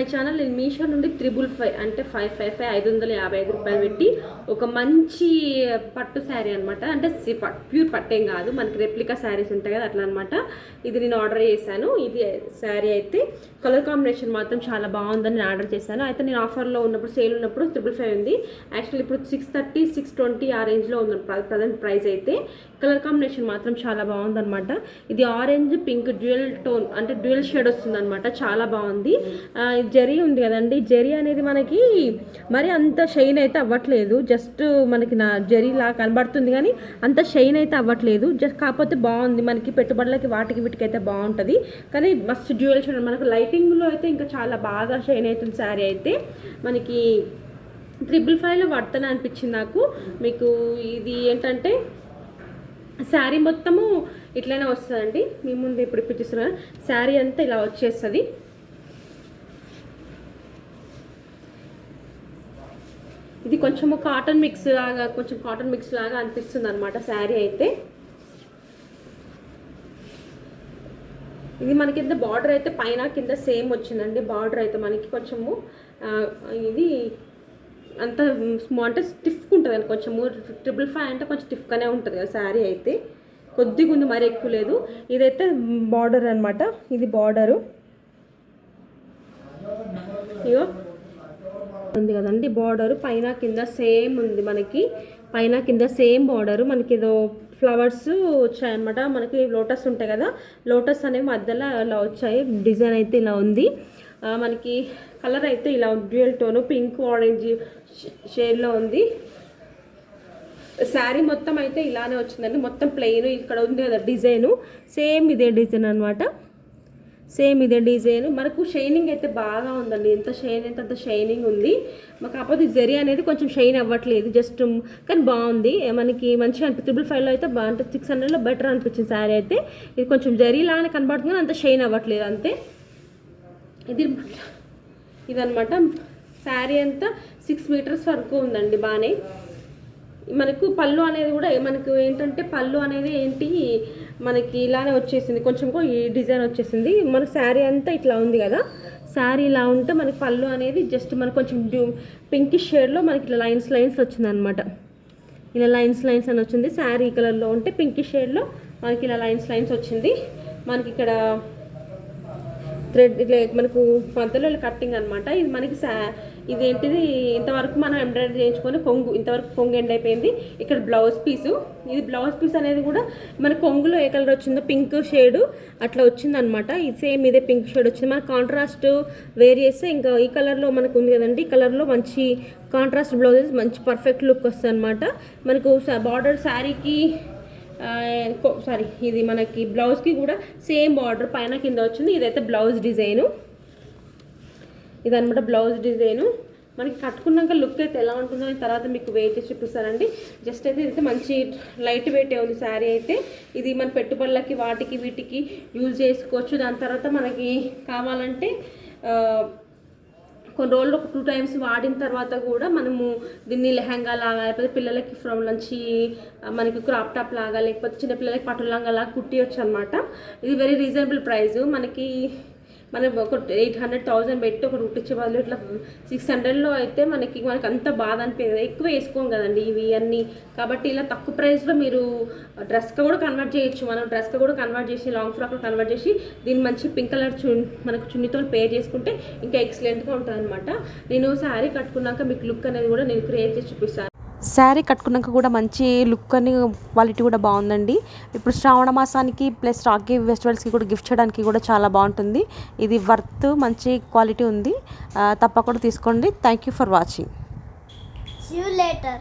My channel నేను మీషో నుండి triple five అంటే ఫైవ్ ఫైవ్ ఫైవ్ ఐదు వందల యాభై ఐదు రూపాయలు పెట్టి ఒక మంచి పట్టు శారీ అనమాట అంటే సి- పట్- ప్యూర్ పట్టేం కాదు. మనకి రెప్లికా శారీస్ ఉంటాయి కదా అట్లా అనమాట ఇది నేను ఆర్డర్ చేశాను. ఇది శారీ అయితే కలర్ కాంబినేషన్ మాత్రం చాలా బాగుందని నేను ఆర్డర్ చేశాను. అయితే నేను ఆఫర్లో ఉన్నప్పుడు సేల్ ఉన్నప్పుడు త్రిబుల్ ఫైవ్ ఉంది. యాక్చువల్లీ ఇప్పుడు సిక్స్ థర్టీ సిక్స్ ట్వంటీ ఆ రేంజ్లో ఉంది ప్రజెంట్ ప్రైస్ అయితే. కలర్ కాంబినేషన్ మాత్రం చాలా బాగుందనమాట ఇది ఆరెంజ్ పింక్ డ్యూయల్ టోన్ అంటే డ్యూయల్ షేడ్ వస్తుందన్నమాట. చాలా బాగుంది. జరీ ఉంది కదండి. జరీ అనేది మనకి మరి అంత షైన్ అయితే అవ్వట్లేదు. జస్ట్ మనకి నా జరీ లా కనబడుతుంది కానీ అంత షైన్ అయితే అవ్వట్లేదు. జస్ట్ కాకపోతే బాగుంది. మనకి పెట్టుబడులకి వాటికి వీటికి అయితే బాగుంటుంది. కానీ మస్తు డ్యూయల్ షైన్ మనకు లైటింగ్లో అయితే ఇంకా చాలా బాగా షైన్ అవుతుంది శారీ అయితే. మనకి త్రిబుల్ ఫైవ్లో వర్తన అనిపించింది నాకు. మీకు ఇది ఏంటంటే శారీ మొత్తము ఇట్లనే వస్తుందండి. మీ ముందు ఇప్పుడు ఇప్పించేస్తున్నా శారీ అంతా ఇలా వచ్చేస్తుంది. ఇది కొంచెము కాటన్ మిక్స్ లాగా కొంచెం కాటన్ మిక్స్ లాగా అనిపిస్తుంది అనమాట శారీ అయితే. ఇది మనకి బార్డర్ అయితే పైన కింద సేమ్ వచ్చిందండి. బార్డర్ అయితే మనకి కొంచెము ఇది అంత అంటే స్టిఫ్గా ఉంటుంది అండి కొంచెము ట్రిపుల్ ఫైవ్ అంటే కొంచెం స్టిఫ్గానే ఉంటుంది కదా శారీ అయితే. కొద్దిగా ఉంది మరి ఎక్కువ లేదు. ఇదైతే బార్డర్ అనమాట ఇది బార్డరు ఇగో ఉంది కదండి బార్డర్ పైన కింద సేమ్ ఉంది మనకి. పైన కింద సేమ్ బార్డర్ మనకి ఏదో ఫ్లవర్స్ వచ్చాయన్నమాట. మనకి లోటస్ ఉంటాయి కదా లోటస్ అనేవి మధ్యలో ఇలా వచ్చాయి. డిజైన్ అయితే ఇలా ఉంది. మనకి కలర్ అయితే ఇలా డ్యూయల్ టోను పింక్ ఆరెంజ్ షేడ్లో ఉంది. శారీ మొత్తం అయితే ఇలానే వచ్చిందండి. మొత్తం ప్లెయిన్ ఇక్కడ ఉంది కదా డిజైను. సేమ్ ఇదే డిజైన్ అనమాట సేమ్ ఇదే డిజైన్. మనకు షైనింగ్ అయితే బాగా ఉందండి. ఎంత షైన్ అయితే అంత షైనింగ్ ఉంది. మాకు కాకపోతే జెరీ అనేది కొంచెం షైన్ అవ్వట్లేదు. జస్ట్ కానీ బాగుంది. మనకి మంచిగా అనిపి త్రిబుల్ ఫైవ్లో అయితే బాగుంటుంది సిక్స్ హండ్రెడ్లో బెటర్ అనిపించింది శారీ అయితే. ఇది కొంచెం జెరీ లాగానే కనబడుతుంది అంత షైన్ అవ్వట్లేదు. అంతే. ఇది ఇదనమాట శారీ అంతా సిక్స్ మీటర్స్ వరకు ఉందండి బాగానే. మనకు పళ్ళు అనేది కూడా మనకు ఏంటంటే పళ్ళు అనేది ఏంటి మనకి ఇలానే వచ్చేసింది. కొంచెం ఈ డిజైన్ వచ్చేసింది. మన శారీ అంతా ఇట్లా ఉంది కదా. శారీ ఇలా ఉంటే మనకి పళ్ళు అనేది జస్ట్ మనకు కొంచెం పింకిష్ షేడ్లో మనకి ఇట్లా లైన్స్ లైన్స్ వచ్చిందనమాట ఇలా లైన్స్ లైన్స్ అని వచ్చింది. శారీ కలర్లో ఉంటే పింకిష్ షేడ్లో మనకి ఇలా లైన్స్ లైన్స్ వచ్చింది. మనకి ఇక్కడ థ్రెడ్ ఇట్లా మనకు మధ్యలో కట్టింగ్ అనమాట ఇది మనకి సా ఇదేంటిది ఇంతవరకు మనం ఎంబ్రాయిడరీ చేయించుకొని కొంగు ఇంతవరకు కొంగు ఎండ్ అయిపోయింది. ఇక్కడ బ్లౌజ్ పీసు. ఇది బ్లౌజ్ పీస్ అనేది కూడా మన కొంగులో ఏ కలర్ వచ్చిందో పింక్ షేడ్ అట్లా వచ్చిందనమాట ఇది సేమ్ ఇదే పింక్ షేడ్ వచ్చింది. మన కాంట్రాస్ట్ వేర్ చేస్తే ఇంకా ఈ కలర్లో మనకు ఉంది కదండి. ఈ కలర్లో మంచి కాంట్రాస్ట్ బ్లౌజెస్ మంచి పర్ఫెక్ట్ లుక్ వస్తుంది అనమాట మనకు బార్డర్ శారీకి సారీ ఇది మనకి బ్లౌజ్కి కూడా సేమ్ బార్డర్ పైన కింద వచ్చింది. ఇదైతే బ్లౌజ్ డిజైను ఇదనమాట బ్లౌజ్ డిజైను మనకి కట్టుకున్నాక లుక్ అయితే ఎలా ఉంటుందో తర్వాత మీకు వెయిట్ చేసి చూపిస్తానండి. జస్ట్ అయితే ఇదైతే మంచి లైట్ వెయిట్ ఉంది శారీ అయితే. ఇది మన పెట్టుబడులకి వాటికి వీటికి యూజ్ చేసుకోవచ్చు. దాని తర్వాత మనకి కావాలంటే కొన్ని రోజులు ఒక టూ టైమ్స్ వాడిన తర్వాత కూడా మనము దీన్ని లెహంగా లాగా లేకపోతే పిల్లలకి ఫ్రమ్ నుంచి మనకి క్రాప్ టాప్ లాగా లేకపోతే చిన్నపిల్లలకి పట్టు లంగా లాగా కుట్టియొచ్చు అనమాట ఇది వెరీ రీజనబుల్ ప్రైస్ మనకి మనం ఒక ఎయిట్ హండ్రెడ్ థౌసండ్ పెట్టి ఒక కుట్టించే బదులు ఇట్లా సిక్స్ హండ్రెడ్లో అయితే మనకి మనకి అంత బాధ అనిపించదు ఎక్కువ వేసుకోం కదండి ఇవి అన్నీ. కాబట్టి ఇలా తక్కువ ప్రైస్లో మీరు డ్రెస్గా కూడా కన్వర్ట్ చేయొచ్చు. మనం డ్రెస్గా కూడా కన్వర్ట్ చేసి లాంగ్ ఫ్రాక్లో కన్వర్ట్ చేసి దీన్ని మంచి పింక్ కలర్ చు మనకు చున్నీతో పేర్ చేసుకుంటే ఇంకా ఎక్సలెంట్గా ఉంటుంది అనమాట నేను శారీ కట్టుకున్నాక మీకు లుక్ అనేది కూడా నేను క్రియేట్ చేసి చూపిస్తాను. శారీ కట్టుకున్నాక కూడా మంచి లుక్ అని క్వాలిటీ కూడా బాగుందండి. ఇప్పుడు శ్రావణ మాసానికి ప్లస్ రాఖీ ఫెస్టివల్స్కి కూడా గిఫ్ట్ చేయడానికి కూడా చాలా బాగుంటుంది. ఇది వర్త్ మంచి క్వాలిటీ ఉంది. తప్పకుండా తీసుకోండి. Thank you for watching. See you later.